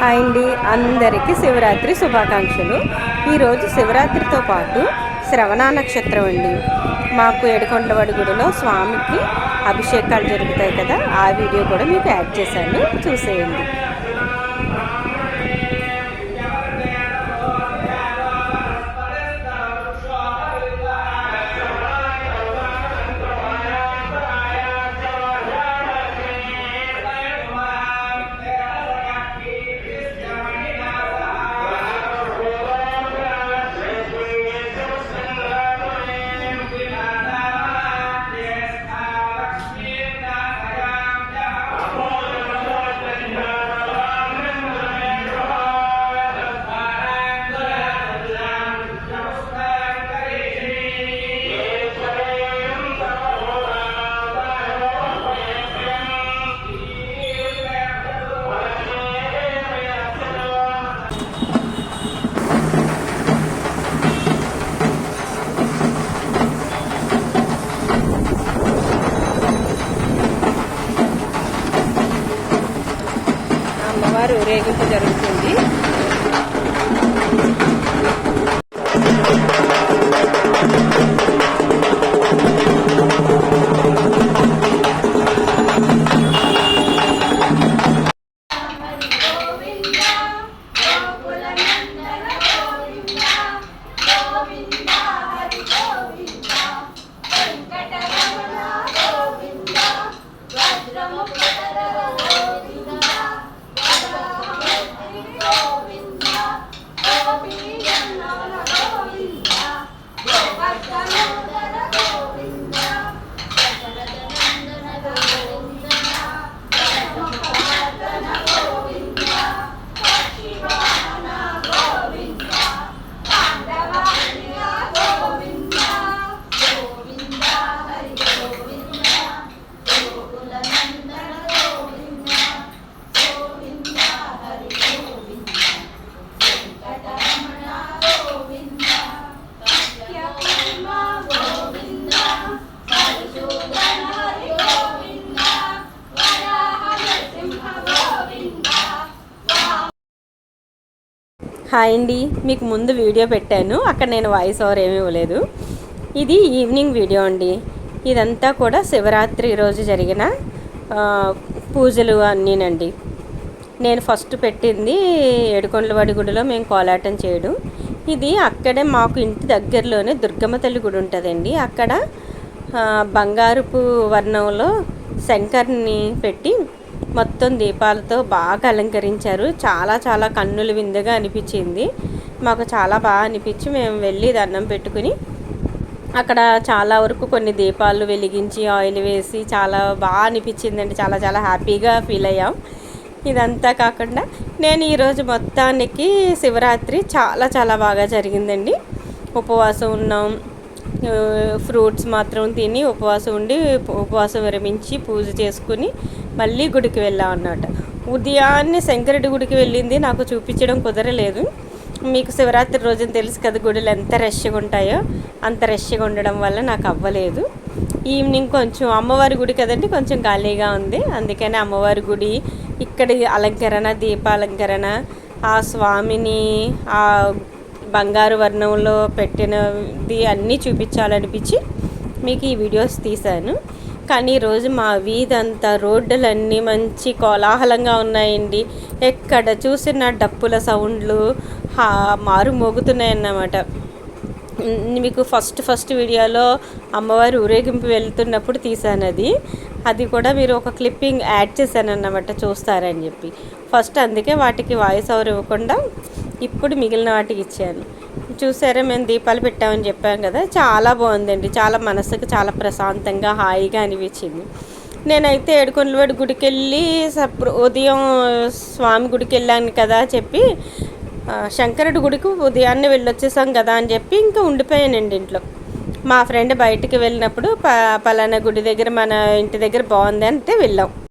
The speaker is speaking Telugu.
హాయ్ అండి అందరికీ శివరాత్రి శుభాకాంక్షలు. ఈరోజు శివరాత్రితో పాటు శ్రవణ నక్షత్రం అండి. మాకు ఎడకొండవాడి గుడిలో స్వామికి అభిషేకాలు జరుగుతాయి కదా ఆ వీడియో కూడా మీకు యాడ్ చేశాను. చూసేయండి. వారు రేగింపు జరుగుతుంది. హాయ్ అండి. మీకు ముందు వీడియో పెట్టాను. అక్కడ నేను వాయిస్ ఓవర్ ఏమీ ఇవ్వలేదు. ఇది ఈవినింగ్ వీడియో అండి. ఇదంతా కూడా శివరాత్రి రోజు జరిగిన పూజలు అన్నీనండి. నేను ఫస్ట్ పెట్టింది ఏడుకొండలవాడి గుడిలో మేము కోలాటం చేయడం. ఇది అక్కడే మాకు ఇంటి దగ్గరలోనే దుర్గమ్మ తల్లి గుడి ఉంటుందండి. అక్కడ బంగారుపు వర్ణంలో శంకర్ని పెట్టి మొత్తం దీపాలతో బాగా అలంకరించారు. చాలా చాలా కన్నుల విందుగా అనిపించింది. మాకు చాలా బాగా అనిపించి మేము వెళ్ళి దండం పెట్టుకుని అక్కడ చాలా వరకు కొన్ని దీపాలు వెలిగించి ఆయిల్ వేసి చాలా బాగా అనిపించిందండి. చాలా చాలా హ్యాపీగా ఫీల్ అయ్యాం. ఇదంతా కాకుండా నేను ఈరోజు మొత్తానికి శివరాత్రి చాలా చాలా బాగా జరిగిందండి. ఉపవాసం ఉన్నాం. ఫ్రూట్స్ మాత్రం తిని ఉపవాసం ఉండి ఉపవాసం విరమించి పూజ చేసుకుని మళ్ళీ గుడికి వెళ్ళాం అన్నమాట. ఉదయాన్నే శంకరుడి గుడికి వెళ్ళింది. నాకు చూపించడం కుదరలేదు. మీకు శివరాత్రి రోజున తెలుసు కదా గుడులు ఎంత రష్గా ఉంటాయో. అంత రష్గా ఉండడం వల్ల నాకు అవ్వలేదు. ఈవినింగ్ కొంచెం అమ్మవారి గుడి కదండి కొంచెం ఖాళీగా ఉంది. అందుకని అమ్మవారి గుడి ఇక్కడ అలంకరణ దీపాలంకరణ ఆ స్వామిని ఆ బంగారు వర్ణంలో పెట్టినది అన్నీ చూపించాలనిపించి మీకు ఈ వీడియోస్ తీశాను. కానీ ఈరోజు మా వీధంతా రోడ్డులన్నీ మంచి కోలాహలంగా ఉన్నాయండి. ఎక్కడ చూసిన డప్పుల సౌండ్లు హా మారు మోగుతున్నాయన్నమాట. మీకు ఫస్ట్ ఫస్ట్ వీడియోలో అమ్మవారి ఊరేగింపు వెళ్తున్నప్పుడు తీశాను అది. అది కూడా మీరు ఒక క్లిప్పింగ్ యాడ్ చేశాను అన్నమాట చూస్తారని చెప్పి. ఫస్ట్ అందుకే వాటికి వాయిస్ ఓవర్ ఇవ్వకుండా ఇప్పుడు మిగిలిన వాటికి ఇచ్చాను. చూసారా మేము దీపాలు పెట్టామని చెప్పాం కదా. చాలా బాగుందండి. చాలా మనసుకు చాలా ప్రశాంతంగా హాయిగా అనిపించింది. నేనైతే ఏడుకొండలవాడి గుడికి వెళ్ళి సప్ర ఉదయం స్వామి గుడికి వెళ్ళాను కదా చెప్పి శంకరుడి గుడికి ఉదయాన్నే వెళ్ళొచ్చేసాం కదా అని చెప్పి ఇంకా ఉండిపోయానండి ఇంట్లో. మా ఫ్రెండ్ బయటికి వెళ్ళినప్పుడు ప పలానా గుడి దగ్గర మన ఇంటి దగ్గర బాగుంది అంటే వెళ్ళాం.